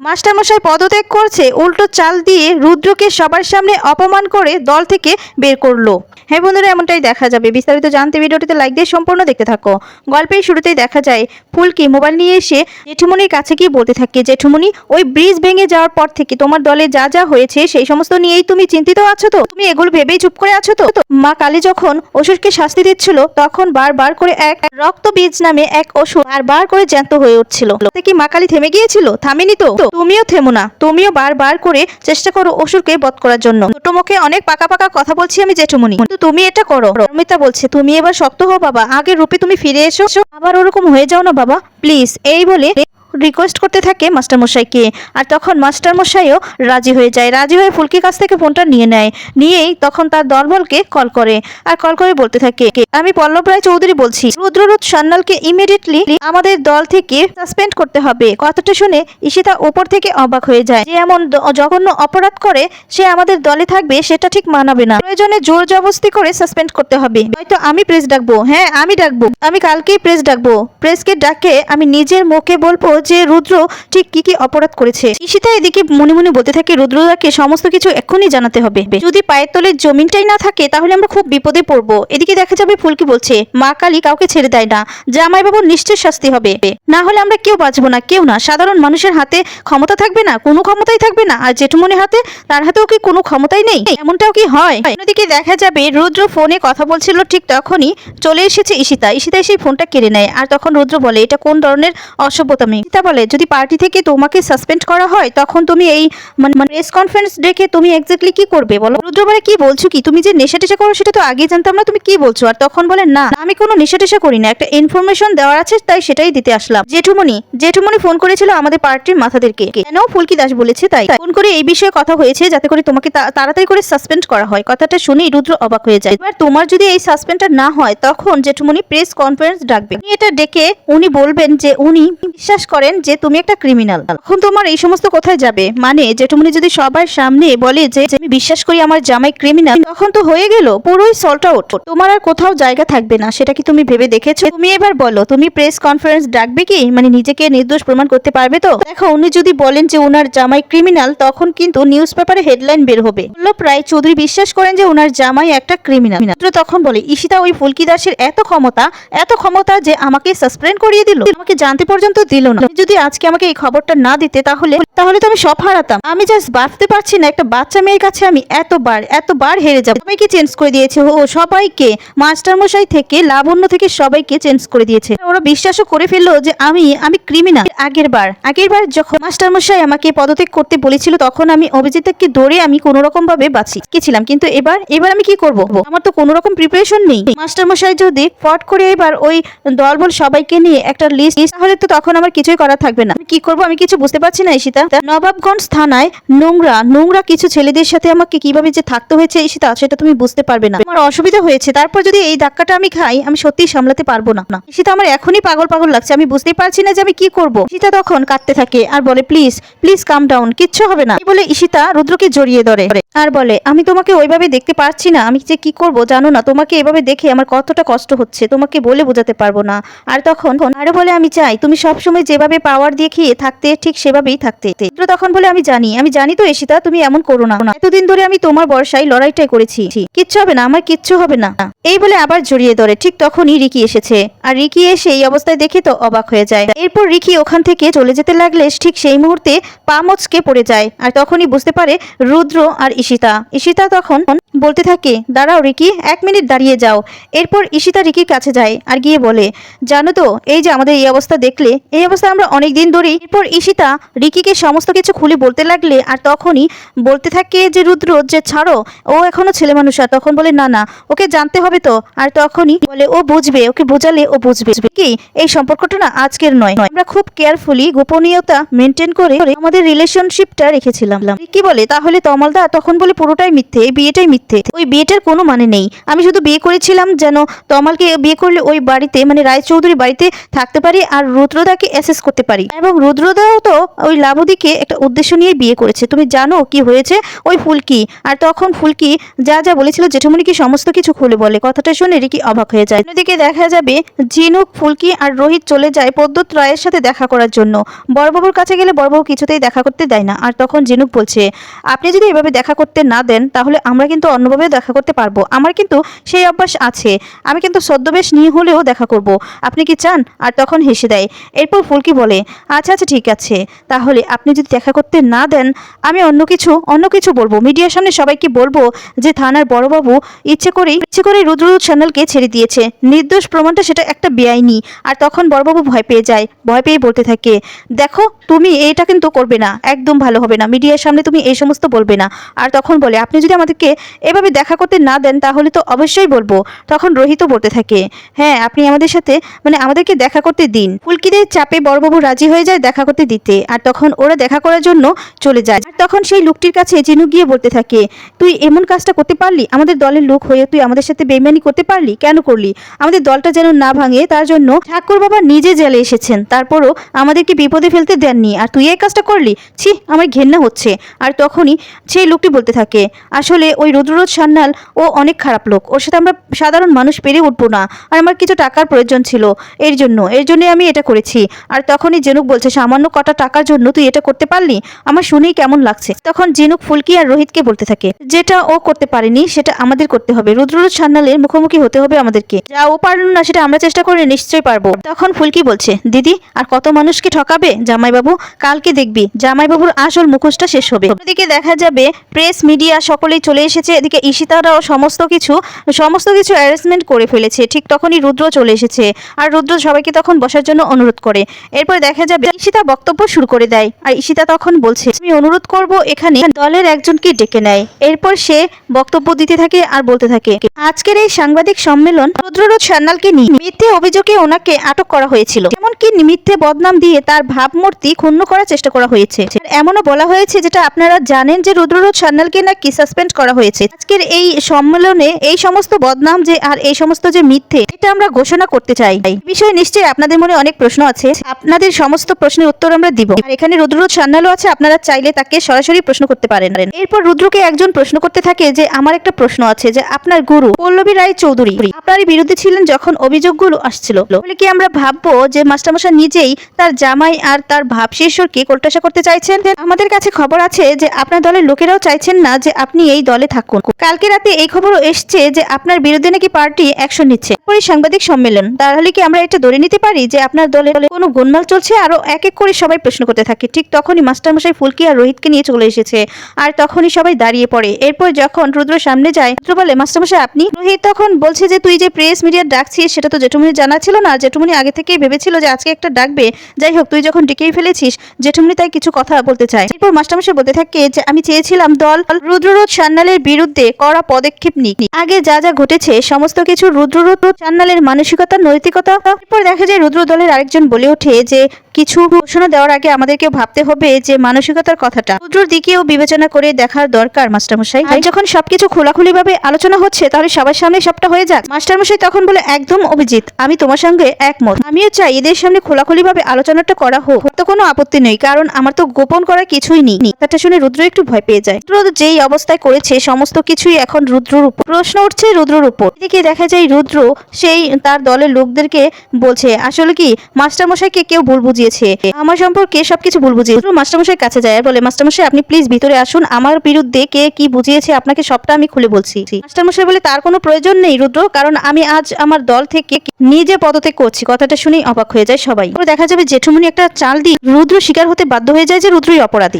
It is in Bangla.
মাস্টারমশাই পদত্যাগ করছে, উল্টো চাল দিয়ে রুদ্রকে সবার সামনে অপমান করে দল থেকে বের করল। হ্যাঁ বন্ধুরা, এমনটাই দেখা যাবে। বিস্তারিত জানতে ভিডিওটিতে লাইক দিয়ে সম্পূর্ণ দেখতে থাকো। গল্পের শুরুতেই দেখা যায় ফুলকি মোবাইল নিয়ে এসে জেঠুমনির কাছে গিয়ে বলতে থাকে, জেঠুমনি, ওই ব্রিজ ভেঙে যাওয়ার পর থেকে তোমার দলে যা যা হয়েছে সেই সমস্ত নিয়েই তুমি চিন্তিত আছো তো? তুমি এগুলো ভেবেই চুপ করে আছো তো? মা কালী যখন অসুরকে শাস্তি দিচ্ছিল, তখন বারবার করে এক রক্ত বীজ নামে এক অসুর বারবার করে জ্যান্ত হয়ে উঠছিল। কি মা কালী থেমে গিয়েছিল? থামেনি তো? তুমিও থেমো না। তুমিও বারবার করে চেষ্টা করো অসুরকে বধ করার জন্য। ছোট মুখে অনেক পাকা পাকা কথা বলছি আমি, জেঠুমনি। কিন্তু তুমি এটা করো। অমিতা বলছে, তুমি এবার শক্ত হও বাবা। আগের রূপে তুমি ফিরে এসো আবার ওরকম হয়ে যাও না বাবা। প্লিজ এই বলে রিকোয়েস্ট করতে থাকে মাস্টারমশাইকে। আর তখন মাস্টারমশাইও রাজি হয়ে যায়। রাজি হয়ে ফুলকির কাছ থেকে ফোনটা নিয়ে নেয়। নিয়েই তখন তার দলবলকে কল করে। আর কল করে বলতে থাকে, আমি পল্লব রায় চৌধুরী বলছি। রুদ্ররুদ সান্যালকে ইমিডিয়েটলি আমাদের দল থেকে সাসপেন্ড করতে হবে। কথাটা শুনে ঈশিতা ওপর থেকে অবাক হয়ে যায়। যে এমন জঘন্য অপরাধ করে সে আমাদের দলে থাকবে, সেটা ঠিক মানাবে না। প্রয়োজনে জোর জবস্তি করে সাসপেন্ড করতে হবে। হয়তো আমি প্রেস ডাকবো। হ্যাঁ আমি ডাকবো। আমি কালকেই প্রেস ডাকবো। প্রেসকে ডাকে আমি নিজের মুখে বলব যে রুদ্র ঠিক কি কি অপরাধ করেছে। ঈশিতা এদিকে মনে মনে বলতে থাকে, রুদ্রদাকে সমস্ত কিছু এক্ষুনি জানাতে হবে। যদি পায়ের তলের জমিনটাই না থাকে, তাহলে আমরা খুব বিপদে পড়ব। এদিকে দেখা যাবে ফুলকি বলছে, মা কালী কাউকে ছেড়ে দেয় না। জামাই বাবুর নিশ্চয় শাস্তি হবে। না হলে আমরা কেউ বাঁচবো না, কেউ না। সাধারণ মানুষের হাতে ক্ষমতা থাকবে না, কোনো ক্ষমতাই থাকবে না। আর জেঠুমনির হাতে, তার হাতেও কি কোনো ক্ষমতাই নেই? এমনটাও কি হয়? অন্যদিকে দেখা যাবে, রুদ্র ফোনে কথা বলছিল ঠিক তখনই চলে এসেছে ঈশিতা। ঈশিতা সেই ফোনটা কেড়ে নেয়। আর তখন রুদ্র বলে, এটা কোন ধরনের অসভ্যতামি ঈশিতা বলে, যদি পার্টি থেকে তোমাকে সাসপেন্ড করা হয়, তখন তুমি এই মানে প্রেস কনফারেন্স ডেকে তুমি এক্স্যাক্টলি কি করবে বলো? রুদ্র বলে কি বলছো কি? তুমি যে নেশা টেশা করো, সেটা তো আগে জানতাম না, তুমি কি বলছো? আর তখন বলে, না, আমি কোনো নেশা টেশা করি না। একটা ইনফরমেশন দেওয়ার আছে, তাই সেটাই দিতে আসলাম। জেঠুমনি জেঠুমনি ফোন করেছিল আমাদের পার্টির মাথাদেরকে। কেন? ফুলকি দাস বলেছে, তাই। ফোন করে এই বিষয়ে কথা হয়েছে, যাতে করে তোমাকে তাড়াতাড়ি করে সাসপেন্ড করা হয়। কথাটা শুনেই রুদ্র অবাক হয়ে যায়। এবার তোমার যদি এই সাসপেন্ডটা না হয়, তখন জেঠুমনি প্রেস কনফারেন্স ডাকবে। এটা ডেকে, উনি বলবেন যে, উনি বিশ্বাস করেন যে তুমি একটা ক্রিমিনাল তখন তোমার এই সমস্ত কোথায় যাবে? মানে জেঠুমনি যদি সবার সামনে বলে যে, আমি বিশ্বাস করি আমার জামাই ক্রিমিনাল তখন তো হয়ে গেল, পুরোই সল্ট আউট তোমার আর কোথাও জায়গা থাকবে না, সেটা কি তুমি ভেবে দেখেছ? তুমি এবার বলো, তুমি প্রেস কনফারেন্স ডাকবে কি? মানে নিজেকে নির্দোষ প্রমাণ করতে পারবে তো? দেখো, উনি যদি বলেন যে ওনার জামাই ক্রিমিনাল তখন কিন্তু নিউজ পেপারে হেডলাইন বের হবে। বল্লভ রায় চৌধুরী বিশ্বাস করেন যে ওনার জামাই একটা ক্রিমিনাল তখন বলে, ঈশিতা, ওই ফুলকি দাসের এত ক্ষমতা এত ক্ষমতা যে আমাকে সাসপেন্ড করিয়ে দিল। আমাকে জানতে পর্যন্ত দিল না। যদি আজকে আমাকে এই খবরটা না দিতে, তাহলে তাহলে তো আমি সব হারাতাম। আমি জাস্ট বাঁচতে পারছি না, একটা বাচ্চা মেয়ের কাছে আমি এতবার এতবার হেরে যাব। সবাইকে চেঞ্জ করে দিয়েছে। ও সবাইকে, মাস্টারমশাই থেকে, লাবণ্য থেকে সবাইকে চেঞ্জ করে দিয়েছে। ওরা বিশ্বাসও করে ফেলল যে আমি আমি ক্রিমিনাল আগের বার আগের বার যখন মাস্টারমশাই আমাকে পদত্যাগ করতে বলেছিল, তখন আমি অভিজিৎকে ধরে আমি কোনো রকম ভাবে বাঁচি গেছিলাম কিন্তু এবার এবার আমি কি করব? আমার তো কোনো রকম প্রিপারেশন নেই। মাস্টারমশাই যদি ফট করে এবার ওই দলবল সবাইকে নিয়ে একটা লিস্ট তাহলে তো তখন আমার কিছুই করা থাকবে না। কি করব? আমি কিছু বুঝতে পারছি না ঈশিতা। নবাবগঞ্জ থানায় নোংরা নোংরা কিছু ছেলেদের সাথে আমাকে কীভাবে যে থাকতে হয়েছে ঈশিতা, সেটা তুমি বুঝতে পারবে না। আমার অসুবিধা হয়েছে। তারপর যদি এই ধাক্কাটা আমি খাই, আমি সত্যিই সামলাতে পারব না। না, ঈশিতা আমার এখনই পাগল পাগল লাগছে। আমি বুঝতেই পারছি না যে আমি কি করব। ঈশিতা তখন কাঁদতে থাকে আর বলে, প্লিজ প্লিজ কাম ডাউন কিচ্ছু হবে না। বলে ঈশিতা রুদ্রকে জড়িয়ে ধরে আর বলে, আমি তোমাকে ওইভাবে দেখতে পারছি না। আমি যে কি করব জানো না। তোমাকে এভাবে দেখে আমার কতটা কষ্ট হচ্ছে। তোমাকে বলে বোঝাতে পারব না। আর তখন আরও বলে, আমি চাই তুমি সবসময় যেভাবে পাওয়ার দেখিয়ে থাকতে, ঠিক সেভাবেই থাকতে। রুদ্র তখন বলে, আমি জানি আমি জানি তো এসিতা তুমি এমন করো না। এতদিন ধরে আমি তোমার বর্ষায় লড়াইটাই করেছি। কিচ্ছু হবে না, আমার কিচ্ছু হবে না। এই বলে আবার জড়িয়ে ধরে। ঠিক তখনই রিকি এসেছে। আর রিকি এসে এই অবস্থায় দেখে তো অবাক হয়ে যায়। এরপর রিকি ওখান থেকে চলে যেতে লাগলে ঠিক সেই মুহূর্তে পা মচকে পড়ে যায়। আর তখনই বুঝতে পারে রুদ্র আর ইশিতা ঈশিতা তখন বলতে থাকে, দাঁড়াও রিকি, এক মিনিট দাঁড়িয়ে যাও। এরপর ঈশিতা রিকির কাছে যায় আর গিয়ে বলে, জানো তো, এই যে আমাদের এই অবস্থা দেখলে, এই অবস্থা আমরা অনেক দিন ধরেই এরপর ঈশিতা রিকিকে সমস্ত কিছু খুলে বলতে লাগলে আর তখনই বলতে থাকে যে, রুদ্র, যে ছাড়ো, ও এখনও ছেলে মানুষ। আর তখন বলে, না না, ওকে জানতে হবে তো। আর তখনই বলে, ও বুঝবে, ওকে বোঝালে ও বুঝবে। কি, এই সম্পর্কটা না আজকের নয়। আমরা খুব কেয়ারফুলি গোপনীয়তা মেনটেন করে আমাদের রিলেশনশিপটা রেখেছিলাম। কি বলে, তাহলে তমালদা তখন বলে, পুরোটাই মিথ্যে, এই বিয়েটাই মিথ্যে। ওই বিয়েটার কোনো মানে নেই। আমি শুধু বিয়ে করেছিলাম যেন তমালকে বিয়ে করলে ওই বাড়িতে মানে রায়চৌধুরী বাড়িতে থাকতে পারি আর রুদ্রদাকে অ্যাসেস ম্যানেজ করতে পারি। এবং রুদ্রদাও তো ওই লাবদিকে একটা উদ্দেশ্য নিয়ে বিয়ে করেছে। তুমি জানো কি হয়েছে? ওই ফুলকি। আর তখন ফুলকি যা যা বলেছিল জেঠুমনিকে সমস্ত কিছু খুলে বলে? কথাটা শুনে রিকি অবাক হয়ে যায়। অন্যদিকে দেখা যাবে ঝিনুক, ফুলকি আর রোহিত চলে যায় পদ্মত রায়ের সাথে দেখা করার জন্য। বড়বাবুর কাছে গেলে বড়বাবু কিছুতেই দেখা করতে দেয় না। আর তখন জিনুক বলছে, আপনি যদি এভাবে দেখা করতে না দেন, তাহলে আমরা কিন্তু অন্যভাবে দেখা করতে পারব। আমার কিন্তু সেই অভ্যাস আছে। আমি কিন্তু ছদ্মবেশ নিয়ে হলেও দেখা করব। আপনি কি চান? আর তখন হেসে দেয়। এরপর ফুলকি বলে? আচ্ছা আচ্ছা ঠিক আছে। তাহলে আপনি যদি দেখা করতে না দেন, আমি অন্য কিছু অন্য কিছু বলব। মিডিয়ার সামনে সবাইকে বলব যে থানার বড়বাবু ইচ্ছে করেই ইচ্ছে করেই রুদ্ররুদ চ্যানেলকে ছেড়ে দিয়েছে। নির্দোষ প্রমাণটা সেটা একটা বেআইনি। আর তখন বড়বাবু ভয় পেয়ে যায়, ভয় পেয়ে বলতে থাকে, দেখো, তুমি এটা কিন্তু করবে না, একদম ভালো হবে না। মিডিয়ার সামনে তুমি এই সমস্ত বলবে না। আর তখন বলে, আপনি যদি আমাদেরকে এভাবে দেখা করতে না দেন, তাহলে তো অবশ্যই বলব। তখন রোহিতও বলতে থাকে হ্যাঁ আপনি আমাদের সাথে মানে আমাদেরকে দেখা করতে দিন। ফুলকিদের চাপে বড়বাবু রাজি হয়ে যায় দেখা করতে দিতে। আর তখন ওরা দেখা করার জন্য চলে যায়। আর তখন সেই লোকটির কাছে জিনু গিয়ে বলতে থাকে, তুই এমন কাজটা করতে পারলি? আমাদের দলের লোক হয়ে তুই আমাদের সাথে বেইমানি করতে পারলি? কেন করলি? আমাদের দলটা যেন না ভাঙে, তার জন্য ঠাকুর বাবা নিজে জেলে এসেছেন। তারপরও আমাদেরকে বিপদে ফেলতে দেননি। আর তুই এই কাজটা করলি? ছি, আমার ঘেন্না হচ্ছে। আর তখনই সেই লোকটি বলতে থাকে, আসলে ওই রুদ্ররোধ সান্যাল, ও অনেক খারাপ লোক। ওর সাথে আমরা সাধারণ মানুষ পেরে উঠবো না। আর আমার কিছু টাকার প্রয়োজন ছিল। এর জন্য এর জন্য আমি এটা করেছি। আর তখনই জেনুক বলছে, সামান্য কটা টাকার জন্য তুই এটা করতে পারলি? আমার শুনেই কেমন লাগছে। তখন জেনুক ফুলকি আর রোহিতকে বলতে থাকে, যেটা ও করতে পারেনি, সেটা আমাদের করতে হবে। রুদ্ররোধ সান্যালের মুখোমুখি হতে হবে আমাদেরকে। যা ও পারল না, সেটা আমরা চেষ্টা করে নিশ্চয়ই পারব। তখন ফুলকি বলছে, দিদি, আর কত মানুষকে ঠকাবে? জামাইবাবু, কালকে দেখবি। জামাইবাবুর আসল মুখোশটা শেষ হবে। ওদিকে দেখা যাবে, প্রেস মিডিয়া সকলেই চলে এসেছে। এদিকে ঈশিতারাও সমস্ত কিছু সমস্ত কিছু অ্যারেঞ্জমেন্ট করে ফেলেছে। ঠিক তখনই রুদ্র চলে এসেছে। আর রুদ্র সবাইকে তখন বসার জন্য অনুরোধ করে। এরপর দেখা যাবে ঈশিতা বক্তব্য শুরু করে দেয়। আর ঈশিতা তখন বলছে, আমি অনুরোধ করব এখানে দলের একজনকে ডেকে নেয়। এরপর সে বক্তব্য দিতে থাকে আর বলতে থাকে, আজকের এই সাংবাদিক সম্মেলন রুদ্ররোধ সান্যালকে নিয়ে মিথ্যে অভিযোগে ওনাকে আটক করা হয়েছিল। এমনকি মিথ্যে বদনাম দিয়ে তার ভাবমূর্তি ক্ষুণ্ণ করার চেষ্টা করা হয়েছে। এমনও বলা হয়েছে যেটা আপনারা জানেন যে রুদ্ররোধ সান্যালকে নাকি সাসপেন্ড করা হয়েছে। আজকের এই সম্মেলনে এই সমস্ত বদনাম যে আর এই সমস্ত যে মিথ্যে, এটা আমরা ঘোষণা করতে চাই। বিষয়ে নিশ্চয়ই আপনাদের মনে অনেক প্রশ্ন আছে। আপনাদের সমস্ত প্রশ্নের উত্তর আমরা দিব। আর এখানে রুদ্ররোধ সান্যালও আছে, আপনারা চাইলে তাকে সরাসরি প্রশ্ন করতে পারেন। এরপর রুদ্রকে একজন প্রশ্ন করতে থাকে যে, আমার একটা প্রশ্ন আছে যে, আপনার গুরু পল্লবী রায় চৌধুরী আপনারই বিরুদ্ধে ছিলেন যখন অভিযোগগুলো আসছিল। বলে কি আমরা ভাববো যে, মাস্টারমশাই নিজেই তার জামাই আর তার ভাব শিষ্যকে কোলটাসা করতে চাইছেন? আমাদের কাছে খবর আছে যে, আপনার দলের লোকেরাও চাইছেন না যে, আপনি এই দলে থাকুন। কালকে রাতে এই খবরও এসছে যে, আপনার বিরুদ্ধে নাকি পার্টি অ্যাকশন নিচ্ছে। পরে সাংবাদিক সম্মেলন। তাহলে কি আমরা এটা ধরে নিতে পারি যে, আপনার দলে কোনো গোলমাল চলছে, আরও এক এক করে সবাই প্রশ্ন করতে থাকে। ঠিক তখনই মাস্টারমশাই ফুলকি আর রোহিতকে নিয়ে চলে এসেছে আর তখনই সবাই দাঁড়িয়ে পড়ে। এরপর যখন রুদ্র সামনে যায়, রুদ্র বলে, মাস্টারমশাই, আপনি? রোহিত তখন বলছে যে, তুই যে প্রেস মিডিয়ার ডাকছিস, সেটা তো জেঠুমনি জানা ছিল না। জেঠুমনি আগে থেকেই ভেবেছিল যে, আজকে একটা ডাকবে। যাই হোক, তুই যখন ডেকেই ফেলেছিস, জেঠুমনি তাই কিছু কথা বলতে চায়। এরপর মাস্টারমশাই বলতে থাকে যে, আমি চেয়েছিলাম দল রুদ্ররোধ সান্যালের বিরুদ্ধে কড়া পদক্ষেপ নিক। আগে যা যা ঘটেছে, সমস্ত কিছু রুদ্ররোধ সান্যালের মানসিকতা, নৈতিকতা। এরপর দেখা যায় রুদ্র দলের আরেকজন বলে ওঠে যে কিছু ঘোষণা দেওয়ার আগে আমাদেরকে ভাবতে হবে যে মানসিকতার কথাটা। রুদ্রর দিকেও বিবেচনা করে দেখার দরকার, মাস্টারমশাই। আর যখন সবকিছু খোলাখুলি ভাবে আলোচনা হচ্ছে, তাহলে সবার সামনে সবটা হয়ে যাক। মাস্টারমশাই তখন বলে, একদম অভিজিৎ, আমি তোমার সঙ্গে একমত। আমিও চাই এদের সামনে খোলাখুলি ভাবে আলোচনাটা করা হোক। তো কোনো আপত্তি নেই, কারণ আমার তো গোপন করার কিছুই নেই। কথাটা শুনে রুদ্র একটু ভয় পেয়ে যায়। রুদ্র যেই অবস্থায় করেছে, সমস্ত কিছুই এখন রুদ্রর উপর। প্রশ্ন উঠছে রুদ্রর উপর। এদিকে দেখা যায় রুদ্র, সেই তার দলের লোকদেরকে বলছে, আসলে কি, মাস্টারমশাইকে কেউ ভুল বুঝিয়েছে আমার সম্পর্কে সবকিছু ভুল বুঝিয়ে মাস্টারমশাই কাছে যায় বলে, মাস্টারমশাই, আপনি প্লিজ ভিতরে আসুন। আমার বিরুদ্ধে কে কি বুঝিয়েছে আপনাকে সবটা আমি খুলে বলছি। মাস্টারমশাই বলে, তার কোনো প্রয়োজন নেই রুদ্র, কারণ আমি আজ আমার দল থেকে নিজে পদত্যাগ করছি। কথাটা শুনেই অবাক হয়ে যায় সবাই। দেখা যাবে জেঠুমনি একটা চাল দিয়ে রুদ্র শিকার হতে বাধ্য হয়ে যায় যে রুদ্রই অপরাধী।